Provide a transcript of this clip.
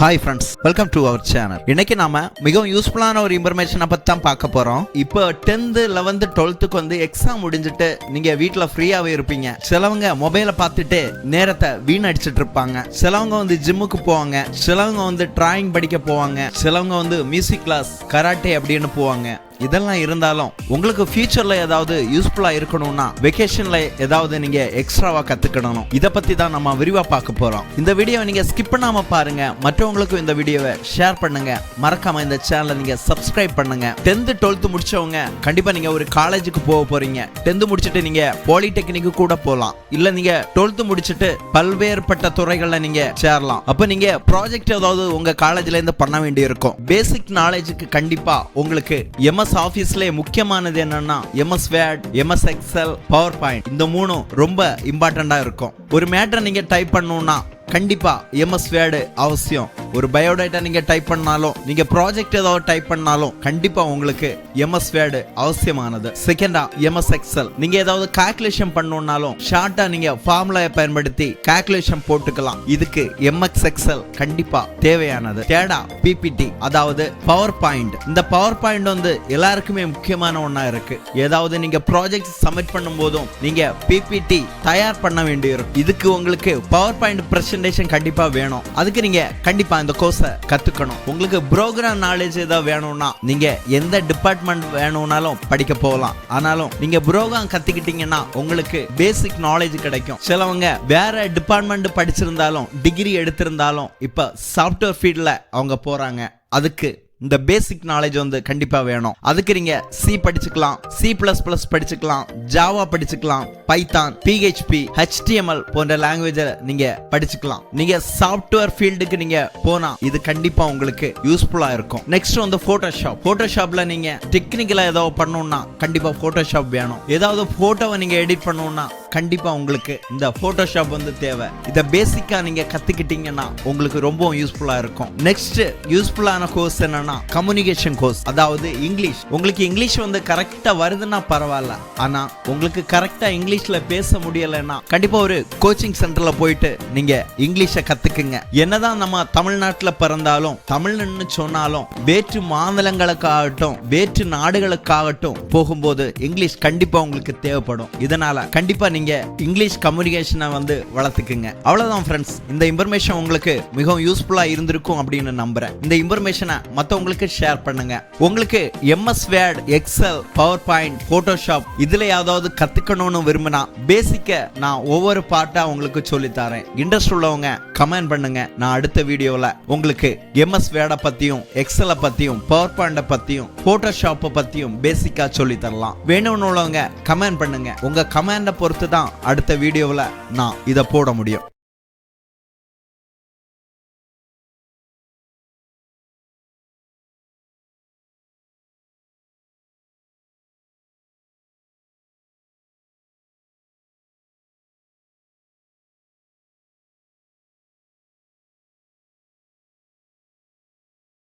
Hi friends welcome to our channel இன்னைக்கு நாம மிகவும் யூஸ்ஃபுல்லான ஒரு இன்ஃபர்மேஷனை பற்றி தான் பார்க்க போறோம். இப்போ டென்த்து லெவன்த்து டுவெல்த்துக்கு வந்து எக்ஸாம் முடிஞ்சிட்டு நீங்க வீட்டில் ஃப்ரீயாகவே இருப்பீங்க. சிலவங்க மொபைலை பார்த்துட்டு நேரத்தை வீணடிச்சிட்டு இருப்பாங்க. சிலவங்க வந்து ஜிம்முக்கு போவாங்க. சிலவங்க வந்து டிராயிங் படிக்க போவாங்க. சிலவங்க வந்து மியூசிக் கிளாஸ் கராட்டே அப்படின்னு போவாங்க. இதெல்லாம் இருந்தாலும் உங்களுக்கு ஃபியூச்சர்ல ஏதாவது யூஸ்ஃபுல்லா இருக்கணும்னா வெக்கேஷன்ல ஏதாவது நீங்க எக்ஸ்ட்ராவா கத்துக்கணும் இதை பத்தி தான் நம்ம விரிவா பார்க்க போறோம். இந்த வீடியோ நீங்க ஸ்கிப் பண்ணாம பாருங்க. மற்றவங்களுக்கும் இந்த வீடியோவை ஷேர் பண்ணுங்க. மறக்காம இந்த சேனலை நீங்க சப்ஸ்கிரைப் பண்ணுங்க. டென்த் டுவெல்த் முடிச்சவங்க கண்டிப்பா நீங்க ஒரு காலேஜுக்கு போக போறீங்க. டென்த் முடிச்சுட்டு நீங்க பாலிடெக்னிக்கு கூட போகலாம் இல்ல நீங்க டுவெல்த் முடிச்சுட்டு பல்வேறுபட்ட துறைகள்ல நீங்க சேரலாம். அப்ப நீங்க ப்ராஜெக்ட் ஏதாவது உங்க காலேஜ்ல இருந்து பண்ண வேண்டி இருக்கும் பேசிக் நாலேஜுக்கு கண்டிப்பா உங்களுக்கு எம்எஸ் ஆஃபீஸ்ல முக்கியமானது என்னன்னா MS Word MS Excel PowerPoint இந்த மூணும் ரொம்ப இம்பார்ட்டண்டா இருக்கும். ஒரு மேட்டரை நீங்க டைப் பண்ணணும்னா கண்டிப்பா எம்எஸ் வேர்டு அவசியம். ஒரு பயோடேட்டா நீங்க டைப் பண்ணாலும் நீங்க ப்ராஜெக்ட் ஏதாவது டைப் பண்ணாலும் கண்டிப்பா உங்களுக்கு எம்எஸ் வேர்டு அவசியமானது. செகண்டா எம்எஸ் எக்ஸல் நீங்க ஏதாவது கால்குலேஷன் பண்ணணும்னாலும் ஷார்ட்டா நீங்க ஃபார்முலாவை பயன்படுத்தி கால்குலேஷன் போட்டுக்கலாம். இதுக்கு எம்எக்ஸ் எக்ஸல் கண்டிப்பா தேவையானது. தேடா பிபிடி அதாவது பவர் பாயிண்ட் இந்த பவர் பாயிண்ட் வந்து எல்லாருக்குமே முக்கியமான ஒன்னா இருக்கு. ஏதாவது நீங்க ப்ராஜெக்ட் சப்மிட் பண்ணும் போதும் நீங்க பிபிடி தயார் பண்ண வேண்டியிருக்கும். இதுக்கு உங்களுக்கு பவர் பாயிண்ட் பிரசன்டேஷன் கண்டிப்பா வேணும். அதுக்கு நீங்க கண்டிப்பா இந்த கோர்ஸை கற்றுக்கணும் உங்களுக்கு ப்ரோக்ராம் நாலேஜ் ஏதாவது வேணும்னா நீங்கள் எந்த டிபார்ட்மெண்ட் வேணும்னாலும் படிக்க போகலாம். ஆனாலும் நீங்கள் ப்ரோக்ராம் கற்றுக்கிட்டீங்கன்னா உங்களுக்கு பேசிக் நாலேஜ் கிடைக்கும். சிலவங்க வேற டிபார்ட்மெண்ட் படிச்சிருந்தாலும் டிகிரி எடுத்திருந்தாலும் இப்போ சாஃப்ட்வேர் ஃபீல்டில் அவங்க போகிறாங்க அதுக்கு இந்த பேசிக் நாலேஜ் வந்து கண்டிப்பா வேணும். அதுக்கு நீங்க சி படிச்சுக்கலாம் சி பிளஸ் பிளஸ் படிச்சுக்கலாம் ஜாவா படிச்சுக்கலாம் பைத்தான் பிஹெச்பி ஹெச்டிஎம்எல் போன்ற லாங்குவேஜை நீங்க படிச்சுக்கலாம். நீங்க சாஃப்ட்வேர் ஃபீல்டுக்கு நீங்க போனா இது கண்டிப்பா உங்களுக்கு யூஸ்ஃபுல்லா இருக்கும். நெக்ஸ்ட் வந்து போட்டோஷாப் போட்டோஷாப்ல நீங்க டெக்னிக்கலா ஏதாவது பண்ணணும்னா கண்டிப்பா போட்டோஷாப் வேணும். ஏதாவது போட்டோவை நீங்க எடிட் பண்ணணும்னா கண்டிப்பா உங்களுக்கு இந்த போட்டோஷாப் வந்து தேவை. இதை பேசிக்கா நீங்க கத்துக்கிட்டீங்கன்னா உங்களுக்கு ரொம்பவும் யூஸ்ஃபுல்லா இருக்கும். நெக்ஸ்ட் யூஸ்ஃபுல்லான கோர்ஸ் என்னன்னா கம்யூனிகேஷன் கோர்ஸ் அதாவது இங்கிலீஷ் உங்களுக்கு இங்கிலீஷ் வந்து கரெக்டா வருதுன்னா பரவாயில்ல. ஆனா உங்களுக்கு கரெக்டா இங்கிலீஷ்ல பேச முடியலைன்னா கண்டிப்பா ஒரு கோச்சிங் சென்டர்ல போயிட்டு நீங்க இங்கிலீஷை கத்துக்குங்க. என்னதான் நம்ம தமிழ்நாட்டுல பிறந்தாலும் தமிழ்னு சொன்னாலும் வேற்று மாநிலங்களுக்காகட்டும் வேற்று நாடுகளுக்காகட்டும் போகும்போது இங்கிலீஷ் கண்டிப்பா உங்களுக்கு தேவைப்படும். இதனால கண்டிப்பா நீங்கள் இங்கிலீஷ் கம்யூனிகேஷனை வந்து வளர்த்துக்குங்க. அவ்வளவுதான் ஃப்ரெண்ட்ஸ் இந்த இன்ஃபர்மேஷன் உங்களுக்கு மிகவும் யூஸ்ஃபுல்லா இருந்திருக்கும் அப்படின்னு நம்புறேன். இந்த இன்ஃபர்மேஷனை மத்தவங்களுக்கு ஷேர் பண்ணுங்க. உங்களுக்கு MS Word Excel PowerPoint Photoshop இதுல ஏதாவது கத்துக்கணும்னு விரும்பினா பேசிக்கை நான் ஒவ்வொரு பார்ட்டா உங்களுக்கு சொல்லித்தரேன் இன்ட்ரெஸ்ட் உள்ளவங்க கமெண்ட் பண்ணுங்க. நான் அடுத்த வீடியோவில் உங்களுக்கு எம்எஸ் வேர்டை பத்தியும் எக்ஸலை பத்தியும் பவர் பாயிண்ட பத்தியும் ஃபோட்டோஷாப்பை பத்தியும் பேசிக்கா சொல்லி தரலாம். வேணும்னு உள்ளவங்க கமெண்ட் பண்ணுங்க. உங்க கமெண்டை பொறுத்து தான் அடுத்த வீடியோவில் நான் இதை போட முடியும்.